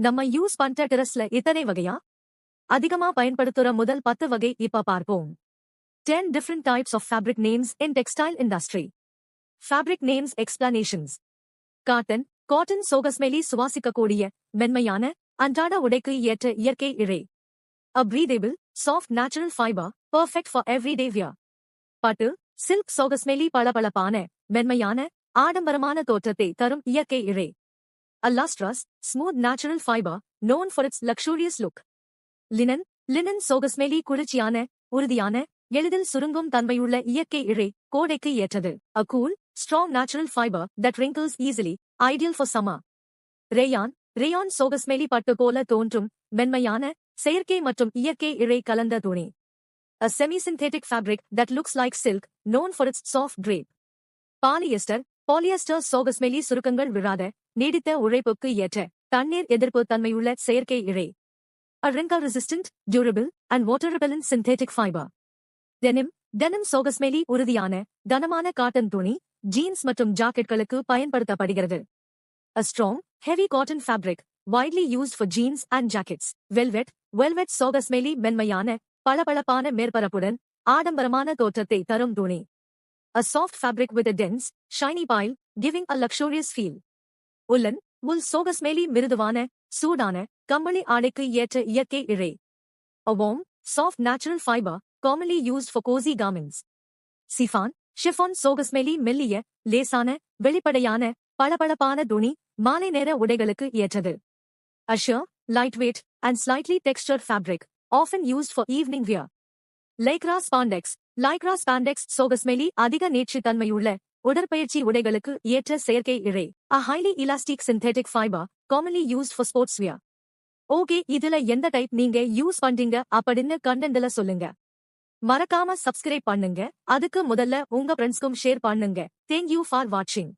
நம்ம யூஸ் பண்ற ட்ரெஸ்ல இத்தனை வகையா? அதிகமா பயன்படுத்துற முதல் பத்து வகை இப்ப பார்ப்போம். Ten different types of fabric names in textile industry fabric names explanations cotton cotton சோகஸ்மெலி சுவாசிக்கக்கூடிய மென்மையான அன்றாட உடைக்கு ஏற்ற இயற்கை இழை. A breathable, soft natural fibre perfect for every wear. பட்டு சில்க் சோகஸ்மெலி பளபளப்பான மென்மையான ஆடம்பரமான தோற்றத்தை தரும் இயற்கை இழை. A lustrous, smooth natural fiber, known for its luxurious look. Linen linen சோகஸ்மெலி குளிர்ச்சியான உறுதியான எளிதில் சுருங்கும் தன்மையுள்ள இயற்கை இழை கோடைக்கு ஏற்றது A cool, strong natural fiber that wrinkles easily, ideal for summer. Rayon rayon சோகஸ்மெலி பட்டு போல தோன்றும் மென்மையான செயற்கை மற்றும் இயற்கை இழை கலந்த துணி A semi-synthetic fabric that looks like silk, known for its soft drape. Polyester polyester சோகஸ்மெலி சுருக்கங்கள் விழாத நீடித்த உழைப்புக்கு ஏற்ற தண்ணீர் எதிர்ப்பு தன்மையுள்ள செயற்கை இழை அரிங்கா resistant durable and water repellent synthetic fibre denim denim சோகஸ்மெலி உறுதியான கனமான காட்டன் துணி ஜீன்ஸ் மற்றும் ஜாக்கெட்களுக்கு பயன்படுத்தப்படுகிறது a strong heavy cotton fabric widely used for jeans and jackets velvet velvet சோகஸ்மெலி மென்மையான பளபளப்பான மேற்பரப்புடன் ஆடம்பரமான தோற்றத்தை தரும் துணி A soft fabric with a dense, shiny pile, giving a luxurious feel. உள்ளன் உள் சோகஸ்மேலி மிருதுவான சூடான கம்பளி ஆடைக்கு ஏற்ற இயற்கை இழை. அவோம் soft natural fibre commonly used for cosy garments chiffon chiffon சோகஸ்மெலி மெல்லிய லேசான வெளிப்படையான பளபளப்பான துணி மாலை நேர உடைகளுக்கு ஏற்றது. A sheer light weight and slightly textured fabric often used for evening wear Lycra spandex Lycra spandex சோகஸ்மெலி அதிக நேர்ச்சித்தன்மையுள்ள உடற்பயிற்சி உடைகளுக்கு ஏற்ற செயற்கை இழை. A highly elastic synthetic fibre commonly used for sports wear okay இதுல எந்த டைப் நீங்க யூஸ் பண்றீங்க அப்படின்னு கண்டென்ட்ல சொல்லுங்க. மறக்காம சப்ஸ்கிரைப் பண்ணுங்க. அதுக்கு முதல்ல உங்க ஃப்ரெண்ட்ஸ்க்கும் ஷேர் பண்ணுங்க. தேங்க் யூ ஃபார் வாட்சிங்